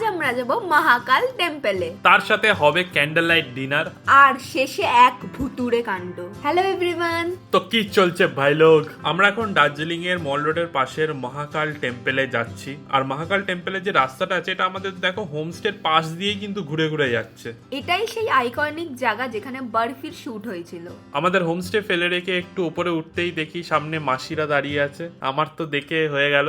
আজ আমরা যাব মহাকাল টেম্পলে। তার সাথে হবে ক্যান্ডেল লাইট ডিনার আর শেষে এক ভুতুরে কাণ্ড। হ্যালো এভরিওয়ান তো কি চলছে ভাই লোক? আমরা এখন দার্জিলিং এর মল রোডের পাশের মহাকাল টেম্পলে যাচ্ছি। আর মহাকাল টেম্পলের যে রাস্তাটা আছে এটা আমাদের দেখো হোমস্টের পাশ দিয়েই কিন্তু ঘুরে ঘুরে যাচ্ছে। এটাই সেই আইকনিক জায়গা যেখানে বার্ফির শুট হয়েছিল। আমাদের হোমস্টে ফেলে রেখে একটু উপরে উঠতেই দেখি সামনে মাসিরা দাঁড়িয়ে আছে। আমার তো দেখে হয়ে গেল।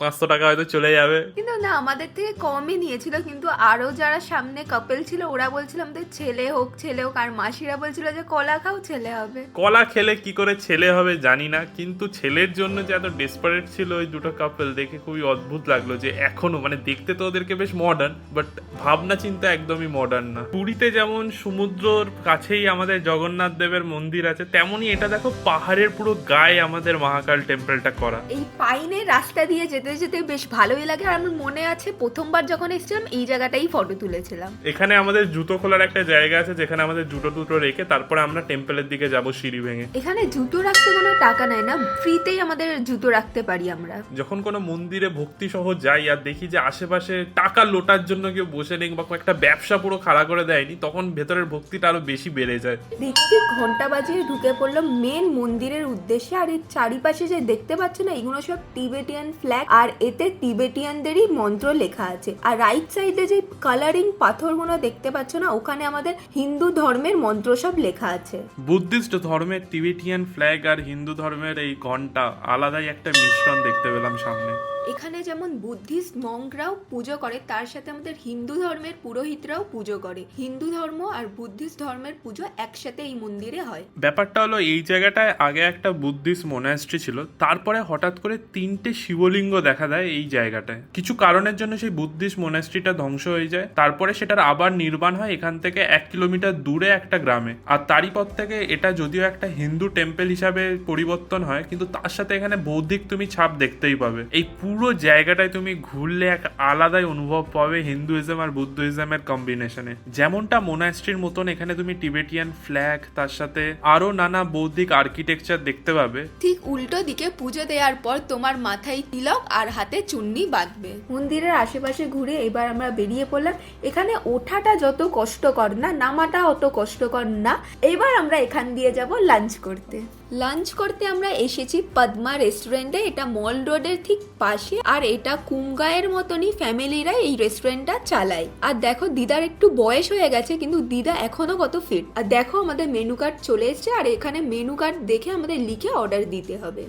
পাঁচশো টাকা হয়তো চলে যাবে। কিন্তু না আমাদের থেকে কমই নিয়েছিল কিন্তু আরও যারা সামনে কাপেল ছিল ওরা বলছিল আমাদের ছেলে হোক ছেলে হোক আর মাসিরা বলছিল যে কলা খাও ছেলে হবে। কলা খেলে কি করে ছেলে হবে জানি না কিন্তু ছেলের জন্য যে এত ডেসপারেট ছিল ওই দুটো কাপেল দেখে খুবই অদ্ভুত লাগল যে এখনও মানে দেখতে তো ওদেরকে বেশ মডার্ন বাট ভাবনা চিন্তা একদমই মডার্ন না। পুরীতে যেমন সমুদ্রর কাছেই আমাদের জগন্নাথ দেবের মন্দির আছে তেমনই এটা দেখো পাহাড়ের পুরো গায়ে আমাদের মহাকাল টেম্পলটা করা। এই পাইনের রাস্তা দিয়ে যেতে যেতে যেতে বেশ ভালোই লাগে। আর আমার মনে আছে প্রথমবার যখন এসেছিলাম এই জায়গাটাই ফটো তুলেছিলাম। এখানে আমাদের জুতো খোলার একটা জায়গা আছে যেখানে আমাদের জুতো দুটো রেখে তারপরে আমরা টেম্পলের দিকে যাব সিঁড়ি ভেঙে। এখানে জুতো রাখতে কোনো টাকা নেয় না ফ্রিতেই আমাদের জুতো রাখতে পারি আমরা। যখন কোনো মন্দিরে ভক্তি সহ যাই আর দেখি যে আশেপাশে টাকা লোটার জন্য কেউ বসে নেই বা একটা ব্যবসা পুরো খাড়া করে দেয়নি তখন ভেতরের ভক্তিটা আরও বেশি বেড়ে যায়। দেখতে ঘণ্টা বাজিয়ে ঢুকে পড়ল মেন মন্দিরের উদ্দেশ্যে। আর এর চারিপাশে যে দেখতে পাচ্ছ না এগুলো সব টিবেটিয়ান ফ্ল্যাগ আর এতে টিবেটিয়ানদেরই মন্ত্র লেখা আছে। আর রাইট সাইডে যে কালারিং পাথরগুলো দেখতে পাচ্ছ না, ওখানে আমাদের হিন্দু ধর্মের মন্ত্র সব লেখা আছে। বুদ্ধিস্ট ধর্মের টিবেটিয়ান ফ্ল্যাগ আর হিন্দু ধর্মের এই ঘণ্টা আলাদাই একটা মিশ্রণ দেখতে পেলাম সামনে। এখানে যেমন বুদ্ধিস্ট মঙ্করাও পুজো করে, তার সাথে আমাদের হিন্দু ধর্মের পুরোহিতরাও পুজো করে। হিন্দু ধর্ম আর বুদ্ধিস্ট ধর্মের পুজো একসাথে এই মন্দিরে হয়। ব্যাপারটা হলো, এই জায়গাটায় আগে একটা বুদ্ধিস্ট মোনাস্ট্রি ছিল, তারপরে হঠাৎ করে তিনটে শিবলিঙ্গ দেখা দেয় এই জায়গাটায়। কিছু কারণের জন্য সেই বুদ্ধিস্ট মোনাস্ট্রিটা ধ্বংস হয়ে যায়। তারপরে সেটার আবার নির্মাণ হয় এখান থেকে এক কিলোমিটার দূরে একটা গ্রামে। আর তারই পর থেকে এটা যদিও একটা হিন্দু টেম্পল হিসাবে পরিবর্তন হয়, কিন্তু তার সাথে এখানে বৌদ্ধিক তুমি ছাপ দেখতেই পাবে। এই পুরো জায়গাটায় তুমি ঘুরলে এক আলাদাই অনুভব পাবে হিন্দুইজম আর বুদ্ধিজমের কম্বিনেশনে যেমনটা মোনাস্ট্রির মতন এখানে তুমি টিবেটিয়ান ফ্ল্যাগ তার সাথে আরও নানা বৌদ্ধিক আর্কিটেকচার দেখতে পাবে। ঠিক উল্টো দিকে পুজো দেওয়ার পর তোমার মাথায় তিলক আর হাতে চুন্নি বাঁধবে। মন্দিরের আশেপাশে ঘুরে এবার আমরা বেরিয়ে পড়লাম। এখানে ওঠাটা যত কষ্টকর না, নামাটা অত কষ্টকর না। এবার আমরা এখান দিয়ে যাব লাঞ্চ করতে। লাঞ্চ করতে আমরা এসেছি পদ্মা রেস্টুরেন্টে এটা মল রোডের ঠিক পাশে। আর এটা কুমগায়ের মতনই ফ্যামিলিরা এই রেস্টুরেন্টটা চালায়। আর দেখো দিদার একটু বয়স হয়ে গেছে কিন্তু দিদা এখনও কত ফিট আর দেখো আমাদের মেনু কার্ড চলে এসেছে আর এখানে মেনু কার্ড দেখে আমাদের লিখে অর্ডার দিতে হবে।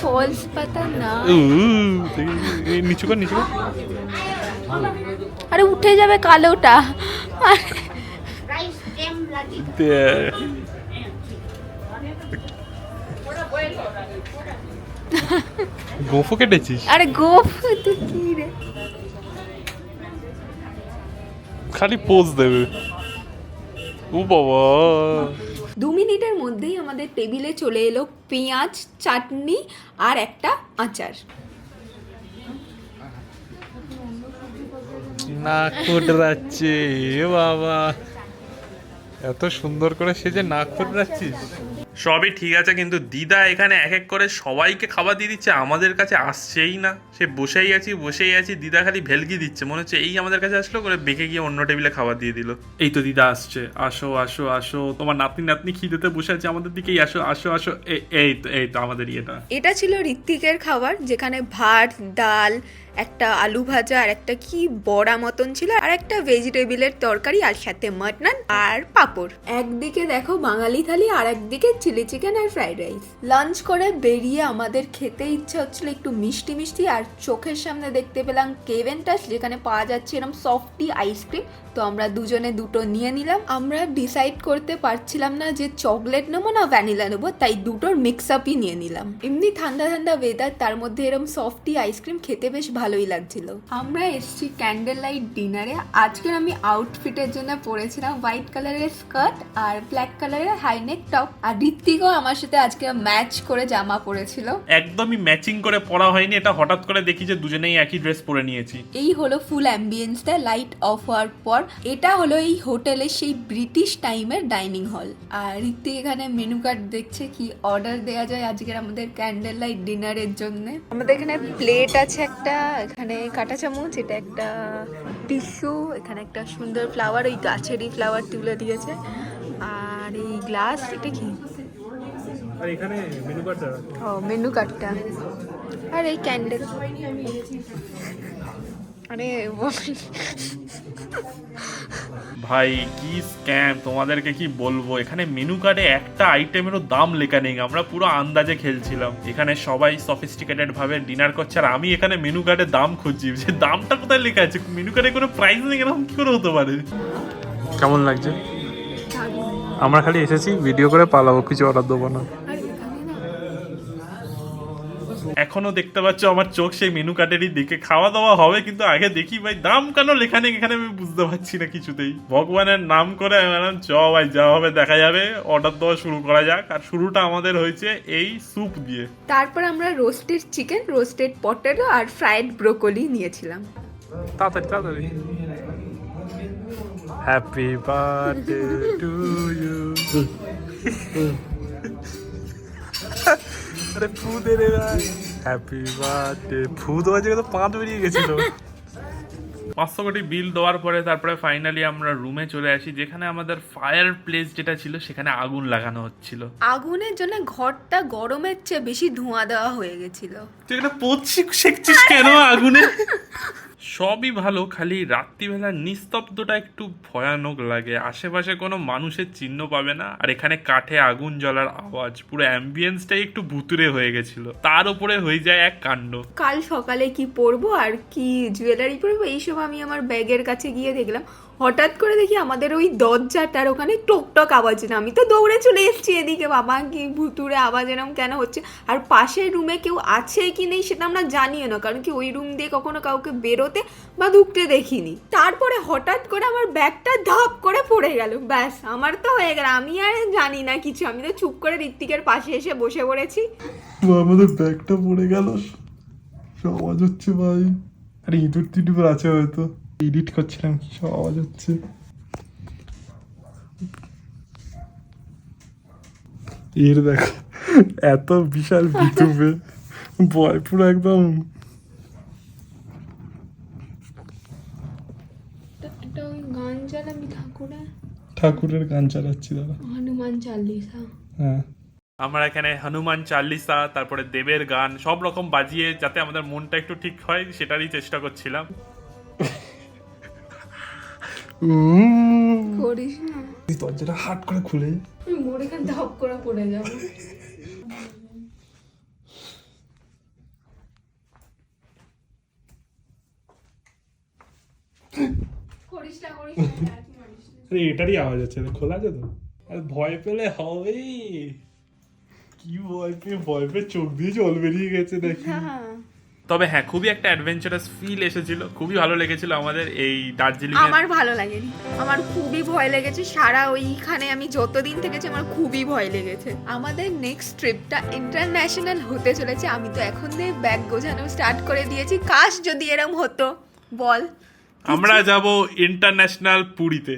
ফলস পাতা না। নিচু কর নিচু আরে উঠে যাবে কালোটা। গোফো কেটেছিস? আরে গোফ তুই কি রে? খালি পোজ দেবে। ও বাবা। দু মিনিটের মধ্যেই আমাদের টেবিলে চলে এলো পেঁয়াজ চাটনি আর একটা আচার। নাক ফুটরাচ্ছে এ বাবা। এত সুন্দর করে সেজে নাক ফুটরাচ্ছিস সবই ঠিক আছে কিন্তু দিদা এখানে এক এক করে সবাইকে খাবার দিয়ে দিচ্ছে আমাদের কাছে আসছেই না। সে বসেই আছি বসেই আছি দিদা খালি ভেলকি দিচ্ছে মনে হচ্ছে এই আমাদের কাছে আসলো করে বেঁকে গিয়ে অন্য টেবিলে খাবার দিয়ে দিল। এই তো দিদা আসছে আসো আসো আসো তোমার নাতনি নাতনি খিদেতে বসে আছে আমাদের দিকেই আসো আসো আসো এ- এই তো এই তো আমাদের ইয়েটা। এটা ছিল ঋত্বিকের খাবার যেখানে ভাত ডাল একটা আলু ভাজা আর একটা কি বড়া মতন ছিল, আর একটা ভেজিটেবিলের তরকারি, আর সাথে মাটন আর পাঁপড়। একদিকে দেখো বাঙালি থালি, আর একদিকে চিলি চিকেন আর ফ্রাইড রাইস লাঞ্চ করে বেরিয়ে আমাদের খেতে ইচ্ছা হচ্ছিল একটু মিষ্টি মিষ্টি, আর চোখের সামনে দেখতে পেলাম কেভেন টাস যেখানে পাওয়া যাচ্ছে এরকম সফটি আইসক্রিম তো আমরা দুজনে দুটো নিয়ে নিলাম। আমরা ডিসাইড করতে পারছিলাম না যে চকলেট নেব না ভ্যানিলা নেব, তাই দুটোর মিক্স আপই নিয়ে নিলাম। এমনি ঠান্ডা ঠান্ডা ওয়েদার তার মধ্যে এরকম সফটি আইসক্রিম খেতে বেশ ভালোই লাগছিল। আমরা এসেছি ক্যান্ডেল লাইট ডিনারে আজকে আমি আউটফিটের জন্য পরেছিলাম হোয়াইট কালারের স্কার্ট আর ব্ল্যাক কালারের হাইনেক টপ আর ঋত্বিকও আমার সাথে আজকে ম্যাচ করে জামা পরেছিল। একদমই ম্যাচিং করে পড়া হয়নি। এটা হঠাৎ করে দেখি যে দুজনেই একই ড্রেস পরে নিয়েছি। এই হলো ফুল অ্যাম্বিয়েন্সটা লাইট অফ হওয়ার পর। এটা হলো এই হোটেলের সেই ব্রিটিশ টাইমের ডাইনিং হল আর ঋত্বিক এখানে মেনু কার্ড দেখছে কি অর্ডার দেওয়া যায় আজকের আমাদের ক্যান্ডেল লাইট ডিনারের জন্য। আমাদের এখানে প্লেট আছে একটা এখানে কাঁটা চামচ এটা একটা টিস্যু এখানে একটা সুন্দর ফ্লাওয়ার ওই গাছেরই ফ্লাওয়ার তুলে দিয়েছে। আর এই গ্লাস এটা কি? আর এখানে মেনু কার্ড ও মেনু কার্ডটা আর এই ক্যান্ডেল আরে ভাই কি স্ক্যাম তোমাদেরকে কি বলব? এখানে মেনু কার্ডে একটা আইটেমেরও দাম লেখা নেই। আমরা পুরো আন্দাজে খেলছিলাম। এখানে সবাই সফিস্টিকেটেড ভাবে ডিনার করছে আর আমি এখানে মেনু কার্ডে দাম খুঁজছি। যে দামটা কোথায় লেখা আছে? মেনু কার্ডে কোনো প্রাইস নেই? এরকম কি করে হতে পারে? কেমন লাগছে? আমরা খালি এসেছি ভিডিও করে পালাবো কিছু অর্ডার দেবো না। এখনও দেখতে পাচ্ছ আমার চোখ সেই মেনু কার্ডেরই দিকে খাওয়া দাওয়া হবে কিন্তু আগে দেখি ভাই দাম কেন লেখা নেই এখানে আমি বুঝতে পারছি না কিছুতেই। ভগবানের নাম করে বললাম চ ভাই যা হবে দেখা যাবে অর্ডার দেওয়া শুরু করা যাক। আর শুরুটা আমাদের হয়েছে এই স্যুপ দিয়ে। তারপর আমরা রোস্টেড চিকেন রোস্টেড পটেটো আর ফ্রাইড ব্রোকলি নিয়েছিলাম। তাড়াতাড়ি তাড়াতাড়ি। হ্যাপি বার্থডে টু ইউ আরে ফু দে রে ভাই। হ্যাপি বার্থডে ফু দেওয়ার জায়গায় তো পাঁচ বেরিয়ে গেছিল। পাঁচশো কোটি বিল দেওয়ার পরে তারপরে ফাইনালি আমরা রুমে চলে আসি যেখানে আমাদের ফায়ার প্লেস যেটা ছিল সেখানে আগুন লাগানো হচ্ছিল। আগুনের জন্য ঘরটা গরমের চেয়ে বেশি ধোঁয়া দেওয়া হয়ে গেছিল। তুই এটা পড়ছি শেখছিস কেন আগুনে? সবই ভালো, খালি রাত্রিবেলার নিস্তব্ধটা একটু ভয়ানক লাগে। আশেপাশে কোনো মানুষের চিহ্ন পাবে না, আর এখানে কাঠে আগুন জ্বলার আওয়াজ, পুরো অ্যাম্বিয়েন্সটাই একটু ভুতুরে হয়ে গেছিল। তার উপরে হয়ে যায় এক কাণ্ড। কাল সকালে কি পরবো আর কি জুয়েলারি পরবো, এইসব আমি আমার ব্যাগের কাছে গিয়ে দেখলাম। হঠাৎ করে দেখি আমাদের ওই দরজাটার ওখানে টকটক আওয়াজ না আমি তো দৌড়ে চলে এসেছি এদিকে বাবা কি ভুতুরে আওয়াজ এরম কেন হচ্ছে? আর পাশের রুমে কেউ আছে কি নেই সেটা আমরা জানিও না কারণ কি ওই রুম দিয়ে কখনো কাউকে বেরোতে বা ঢুকতে দেখিনি। তারপরে হঠাৎ করে আমার ব্যাগটা ধাপ করে পড়ে গেল ব্যাস আমার তো হয়ে গেল আমি আর জানি না কিছু আমি তো চুপ করে ঋত্বিকের পাশে এসে বসে পড়েছি। আমাদের ব্যাগটা পড়ে গেল আওয়াজ হচ্ছে ভাই। আরে ইঁদুর টিডুর আছে হয়তো। এডিট করছিলাম কি সব আওয়াজ হচ্ছে। এর দেখো এত বিশাল বিতুবে ভয় পুরো একদম। ঠাকুরের? গান চালাচ্ছি দাদা। হনুমান চালিসা। হ্যাঁ। আমরা এখানে হনুমান চাল্লিশা তারপরে দেবের গান সব রকম বাজিয়ে যাতে আমাদের মনটা একটু ঠিক হয় সেটারই চেষ্টা করছিলাম। করিস না। এই দরজাটা হাট করে খুলে আমি মোড়ে খান ধাপ করে পড়ে যাব। করিস না করিস না আরে এটারই আওয়াজ আছে খোলা আছে তো? আরে ভয় পেলে হবে কি ভয় পেয়ে ভয় পেয়ে চোখ দিয়ে জল বেরিয়ে গেছে দেখি। হ্যাঁ তবে হ্যাঁ খুবই একটা অ্যাডভেঞ্চারাস ফিল এসেছিল। খুবই ভালো লেগেছিল আমাদের এই দার্জিলিং আমার ভালো লাগেনি। আমার খুবই ভয় লেগেছে। সারা ওইখানে আমি যতদিন থেকেছি আমার খুবই ভয় লেগেছে। আমাদের নেক্সট ট্রিপটা ইন্টারন্যাশনাল হতে চলেছে। আমি তো এখন দিয়ে ব্যাগ গোছানো স্টার্ট করে দিয়েছি। কাশ যদি এরম হতো বল। আমরা যাব ইন্টারন্যাশনাল পুরীতে।